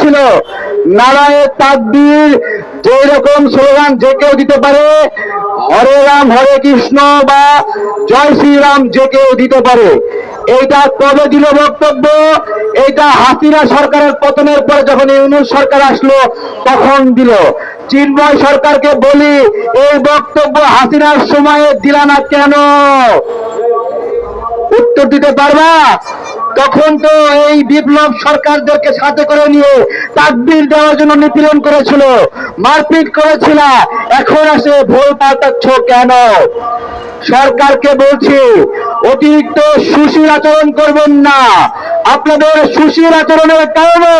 ছিল নারায়ে তাকবীর যে রকম স্লোগান যে কেউ দিতে পারে, হরে রাম, হরে কৃষ্ণ বা জয় শ্রীরাম যে কেউ দিতে পারে। এইটা কবে দিল বক্তব্য? এইটা হাসিনা সরকারের পতনের পর যখন ইউনুস সরকার আসলো, তখন দিল। চিন্ময় সরকারকে বলি, এই বক্তব্য হাসিনার সময়ে দিলা না কেন? উত্তর দিতে পারবা? তখন তো এই বিপ্লব সরকারদেরকে সাথে করে নিয়ে তাকবির দেওয়ার জন্য নিপীড়ন করেছিল, মারপিট করেছিল। এখন আসে ভুল পাল্টাচ্ছ কেন? সরকারকে বলছি, অতিরিক্ত সুশীল আচরণ করবেন না। আপনাদের সুশীল আচরণের কারণে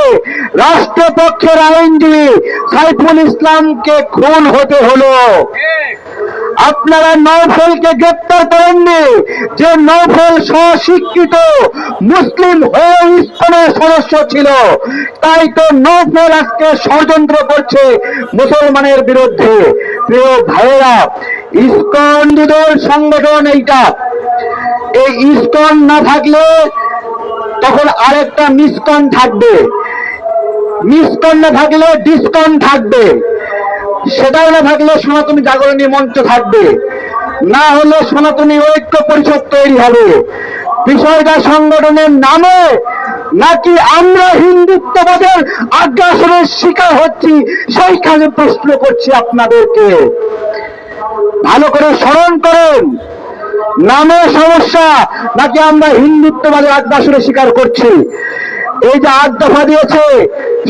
রাষ্ট্রপক্ষের আইনজীবী সাইফুল ইসলামকে খুন হতে হলো। আপনারা নৌফেলকে গ্রেপ্তার করেননি। যে নৌফেল স্বশিক্ষিত মুসলিম হয়ে ইস্কনের সদস্য ছিল, তাই তো নৌফেল আজকে ষড়যন্ত্র করছে মুসলমানের বিরুদ্ধে। প্রিয় ভাইয়েরা ইস্কনদের সংগঠন এইটা। এই ইস্কন না থাকলে তখন আরেকটা মিসকন থাকবে। মিসকন না থাকলে ডিসকন থাকবে। সেটাও না থাকলে সনাতনী জাগরণী মঞ্চ থাকবে। না হলে সনাতনী ঐক্য পরিষদ তৈরি হবে। বিষয়টা সংগঠনের নামে নাকি আমরা হিন্দুত্ববাদের আগ্রাসনের শিকার হচ্ছি, সেইখানে প্রশ্ন করছি আপনাদেরকে। ভালো করে স্মরণ করেন, নামে সমস্যা, নাকি আমরা হিন্দুত্ববাদের আগ্রাসনের শিকার করছি। এই যে আট দফা দিয়েছে,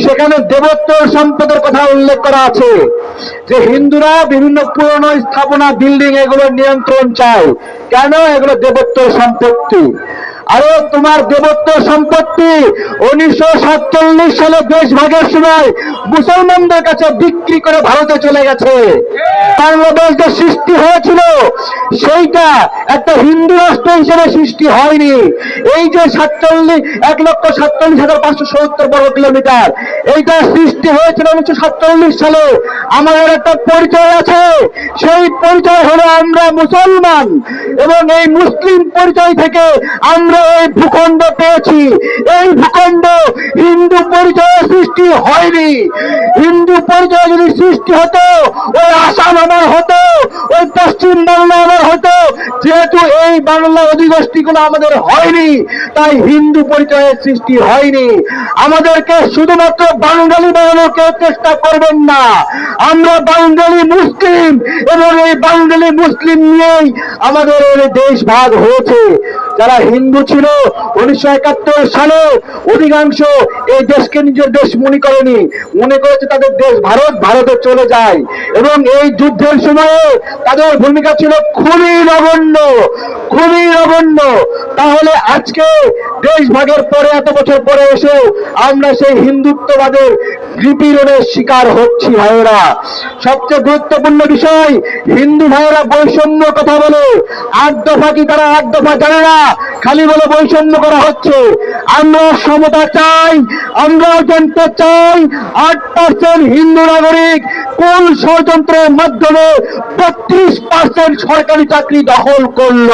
সেখানে দেবত্ব সম্পদের কথা উল্লেখ করা আছে। যে হিন্দুরা বিভিন্ন পুরনো স্থাপনা বিল্ডিং এগুলো নিয়ন্ত্রণ চায়। কেন? এগুলো দেবত্ব সম্পত্তি। আরে তোমার দেবত্ব সম্পত্তি উনিশশো সাতচল্লিশ সালে দেশ ভাগের সময় মুসলমানদের কাছে বিক্রি করে ভারতে চলে গেছে। বাংলাদেশ যে সৃষ্টি হয়েছিল, সেইটা একটা হিন্দু রাষ্ট্র হিসেবে সৃষ্টি হয়নি। এই যে সাতচল্লিশ, এক লক্ষ সাতচল্লিশ হাজার পাঁচশো সত্তর বর্গ কিলোমিটার, এইটা সৃষ্টি হয়েছিল উনিশশো সাতচল্লিশ সালে। আমাদের একটা পরিচয় আছে, সেই পরিচয় হলো আমরা মুসলমান এবং এই মুসলিম পরিচয় থেকে আমরা এই ভূখণ্ড পেয়েছি। এই ভূখণ্ড হিন্দু পরিচয় সৃষ্টি হয়নি। হিন্দু পরিচয় যদি সৃষ্টি হতো, ওই আসাম আমার হতো, ওই পশ্চিম বাংলা আমার হতো, যেহেতু এই বাংলা অধিগোষ্ঠীগুলো আমাদের হয়নি, তাই হিন্দু পরিচয়ের সৃষ্টি হয়নি। আমাদেরকে শুধুমাত্র বাঙালি বানানোর কেউ চেষ্টা করবেন না। আমরা বাঙালি মুসলিম, এবং এই বাঙালি মুসলিম নিয়েই আমাদের দেশ ভাগ হয়েছে। যারা হিন্দু ছিল, উনিশশো একাত্তর সালে অধিকাংশ এই দেশকে নিজের দেশ মনে করেনি। মনে করেছে তাদের দেশ ভারত, ভারতে চলে যায়। এবং এই যুদ্ধের সময়ে তাদের ভূমিকা ছিল খুবই নগণ্য। খুবই নগণ্য তাহলে আজকে দেশ ভাগের পরে, এত বছর পরে এসে আমরা সেই হিন্দুত্ববাদের নিপীড়নের শিকার হচ্ছি ভাইয়েরা। সবচেয়ে গুরুত্বপূর্ণ বিষয়, হিন্দু ভাইয়েরা বৈষম্য কথা বলে। আট দফা কি তারা আট দফা জানে না? খালি বলে বৈষম্য করা হচ্ছে। আমরা সমতা চাই, আমরা জানতে চাই, আট পার্সেন্ট হিন্দু নাগরিক কোন ষড়যন্ত্রের মাধ্যমে বত্রিশ পার্সেন্ট সরকারি চাকরি দখল করল?